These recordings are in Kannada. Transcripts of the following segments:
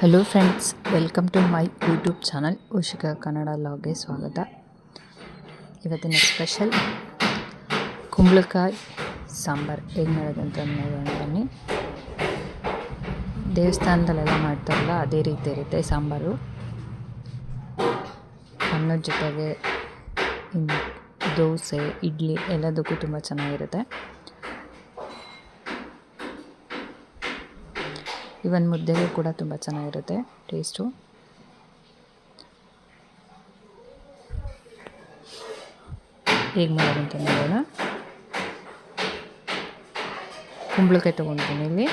Hello friends welcome to my YouTube channel Ushika Kannada ಲಾಗೆ ಸ್ವಾಗತ ಇವತ್ತಿನ ಸ್ಪೆಷಲ್ ಕುಂಬಳಕಾಯಿ ಸಾಂಬಾರು ಹೇಗೆ ಮಾಡೋದಂತ ನೋಡೋಣ ಬನ್ನಿ ದೇವಸ್ಥಾನದಲ್ಲೆಲ್ಲ ಮಾಡ್ತಾರಲ್ಲ ಅದೇ ರೀತಿ ಇರುತ್ತೆ ಸಾಂಬಾರು ಅನ್ನದ ಜೊತೆಗೆ ದೋಸೆ ಇಡ್ಲಿ ಎಲ್ಲದಕ್ಕೂ ತುಂಬ ಚೆನ್ನಾಗಿರುತ್ತೆ ಇವನ್ ಮುದ್ದೆಗೆ ಕೂಡ ತುಂಬ ಚೆನ್ನಾಗಿರುತ್ತೆ ಟೇಸ್ಟು ಹೇಗೆ ಮಾಡೋದು ಅಂತ ನೋಡೋಣ. ಕುಂಬಳಕಾಯಿ ತೊಗೊಂಡಿದ್ದೀನಿ ಇಲ್ಲಿ.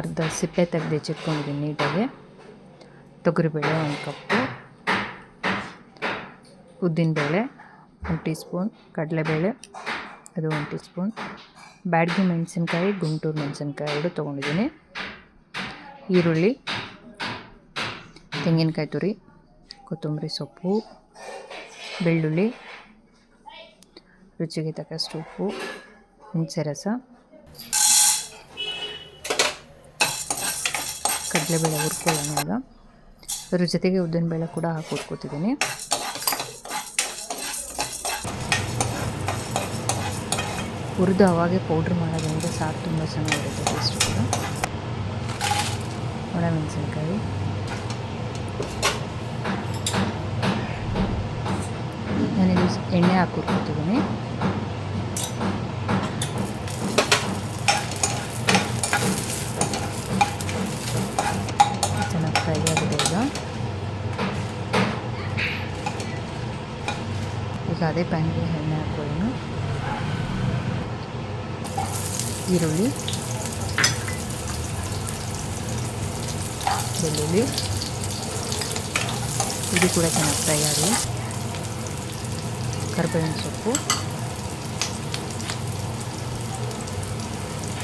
ಅರ್ಧ ಸಿಪ್ಪೆ ತೆಗೆದು ಹೆಚ್ಚಿಟ್ಕೊಂಡಿದ್ದೀನಿ ನೀಟಾಗಿ. ತೊಗರಿಬೇಳೆ ಒಂದು ಕಪ್ಪು. ಉದ್ದಿನಬೇಳೆ ಒಂದು ಟೀ ಸ್ಪೂನ್ ಕಡಲೆಬೇಳೆ ಅದು ಒಂದು ಟೀ ಸ್ಪೂನ್ ಬ್ಯಾಡ್ಗಿ ಮೆಣಸಿನ್ಕಾಯಿ, ಗುಂಟೂರು ಮೆಣಸಿನ್ಕಾಯಿ ಎರಡು ತೊಗೊಂಡಿದ್ದೀನಿ. ಈರುಳ್ಳಿ, ತೆಂಗಿನಕಾಯಿ ತುರಿ, ಕೊತ್ತಂಬರಿ ಸೊಪ್ಪು, ಬೆಳ್ಳುಳ್ಳಿ, ರುಚಿಗೆ ತಕ್ಕಷ್ಟು ಉಪ್ಪು ಹುಣಸೆ ರಸ ಕಡಲೆಬೇಳೆ ಹುರ್ಕೊಳ್ಳೋಣ ಈಗ ಅದ್ರ ಜೊತೆಗೆ ಉದ್ದಿನಬೇಳೆ ಕೂಡ ಹಾಕಿ ಹುರ್ಕೋತಿದ್ದೀನಿ. ಹುರಿದು ಅವಾಗೆ ಪೌಡ್ರ್ ಮಾಡೋದ್ರಿಂದ ಸಾರು ತುಂಬ ಚೆನ್ನಾಗಿರುತ್ತೆ ಟೇಸ್ಟ್ ಕೂಡ. ಒಣಮೆಣಸಿನ್ಕಾಯಿ. ನಾನಿಲ್ಲಿ ಎಣ್ಣೆ ಹಾಕಿ ಚೆನ್ನಾಗಿ ಫ್ರೈ ಆಗಿದೆ ಈಗ ಅದೇ ಪ್ಯಾನ್ಗೆ ಎಣ್ಣೆ ಹಾಕೊಳ್ಳೋಣ ಈರುಳ್ಳಿ. ಬೆಳ್ಳುಳ್ಳಿ ಇದು ಕೂಡ ಚೆನ್ನಾಗಿ ಫ್ರೈ ಆಗಲಿ ಕರ್ಬೇವಿನ ಸೊಪ್ಪು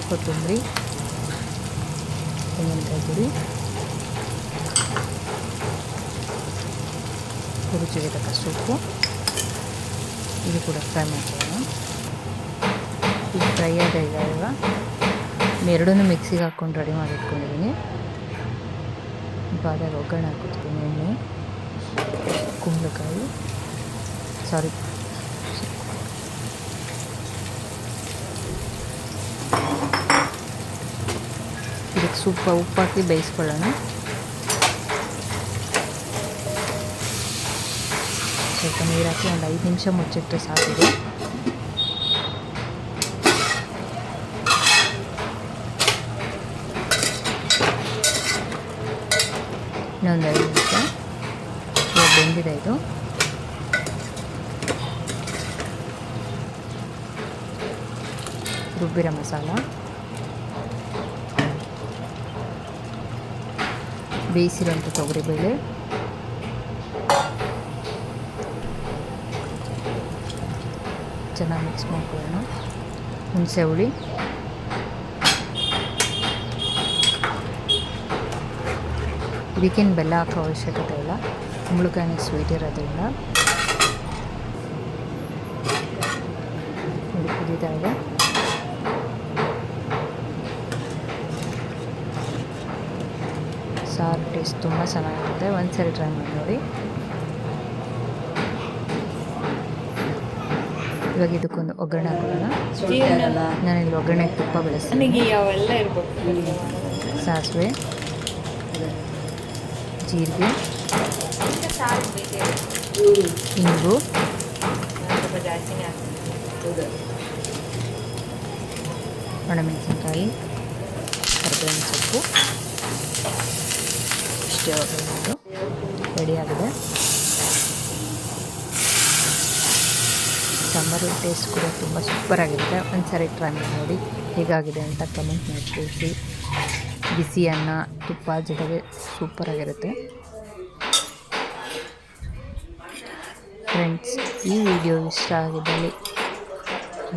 ಕೊತ್ತಂಬರಿ ತೆಂಗಿನಕಾಯಿ ಪುಡಿ ರುಚಿಗೆ ತಕ್ಕಷ್ಟು ಉಪ್ಪು ಇದು ಕೂಡ ಫ್ರೈ ಮಾಡ್ಕೊಳ್ಳೋಣ ಇದು ಫ್ರೈ ಆದ ಈಗ ಎರಡನ್ನೂ ಮಿಕ್ಸಿಗೆ ಹಾಕ್ಕೊಂಡು ರೆಡಿ ಮಾಡಿ ಇಟ್ಕೊಂಡಿದ್ದೀನಿ ಇವಾಗ ಒಗ್ಗರಣೆ ಹಾಕಿರ್ತೀನಿ ಎಣ್ಣೆ, ಕುಂಬಳಕಾಯಿ. ಸಾರಿ ಇದಕ್ಕೆ ಸೂಪ ಉಪ್ಪು ಹಾಕಿ ಬೇಯಿಸ್ಕೊಳ್ಳೋಣ. ಸ್ವಲ್ಪ ನೀರು ಹಾಕಿ ಒಂದು ಐದು ನಿಮಿಷ ಮುಚ್ಚಿಟ್ಟರೆ ಸಾಕಿದೆ ಇನ್ನೊಂದು ಐದು ನಿಮಿಷ. ಬೆಂದಿದೆ ಇದು. ರುಬ್ಬಿರೋ ಮಸಾಲ. ಬೇಯಿಸಿರೋಂಥ ತೊಗರಿಬೇಳೆ. ಚೆನ್ನಾಗಿ ಮಿಕ್ಸ್ ಮಾಡ್ಕೊಳ್ಳೋಣ. ಹುಣಸೆ ಹುಳಿ. ಇದಕ್ಕೇನು ಬೆಲ್ಲ ಹಾಕೋ ಅವಶ್ಯಕತೆ ಇಲ್ಲ ಕುಂಬಳಕಾಯಿ ಸ್ವೀಟ್ ಇರೋದ್ರಿಂದ ಕುದೀತಾ ಇದೆ ಸಾರು ಟೇಸ್ಟ್ ತುಂಬ ಚೆನ್ನಾಗಿರುತ್ತೆ ಒಂದು ಸರಿ ಟ್ರೈ ಮಾಡಿ ನೋಡಿ ಇವಾಗ ಇದಕ್ಕೊಂದು ಒಗ್ಗರಣೆ ಹಾಕೋಣ ಇಲ್ಲಿ ಒಗ್ಗರಣೆಗೆ ತುಪ್ಪ ಬೆಳೆಸ್ತೀನಿ. ಸಾಸಿವೆ. ಜೀರಿಗೆ ಇಂಗು ಒಣಮೆಣಸಿನಕಾಯಿ ಕರ್ಬೇವಿನ ಸೊಪ್ಪು ಇಷ್ಟೇ ರೆಡಿ ರೆಡಿಯಾಗಿದೆ ಸಾಂಬಾರು ಟೇಸ್ಟ್ ಕೂಡ ತುಂಬ ಸೂಪರಾಗಿರುತ್ತೆ ಒಂದು ಸಾರಿ ಟ್ರೈ ಮಾಡಿ. ನೋಡಿ ಹೇಗಾಗಿದೆ ಅಂತ ಕಮೆಂಟ್ ಮಾಡಿ ತಿಳಿಸಿ. ಬಿಸಿ ಅನ್ನ, ತುಪ್ಪ, ಜೊತೆಗೆ ಸೂಪರಾಗಿರುತ್ತೆ ಫ್ರೆಂಡ್ಸ್ ಈ ವಿಡಿಯೋ ಇಷ್ಟ ಆಗಿದ್ದಲ್ಲಿ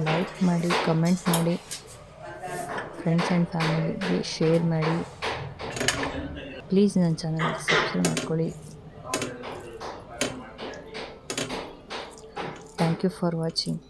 ಲೈಕ್ ಮಾಡಿ ಕಮೆಂಟ್ ಮಾಡಿ. ಫ್ರೆಂಡ್ಸ್ ಆ್ಯಂಡ್ ಫ್ಯಾಮಿಲಿಗೆ ಶೇರ್ ಮಾಡಿ. ಪ್ಲೀಸ್ ನನ್ನ ಚಾನಲ್ಗೆ ಸಬ್ಸ್ಕ್ರೈಬ್ ಮಾಡ್ಕೊಳ್ಳಿ. Thank you for watching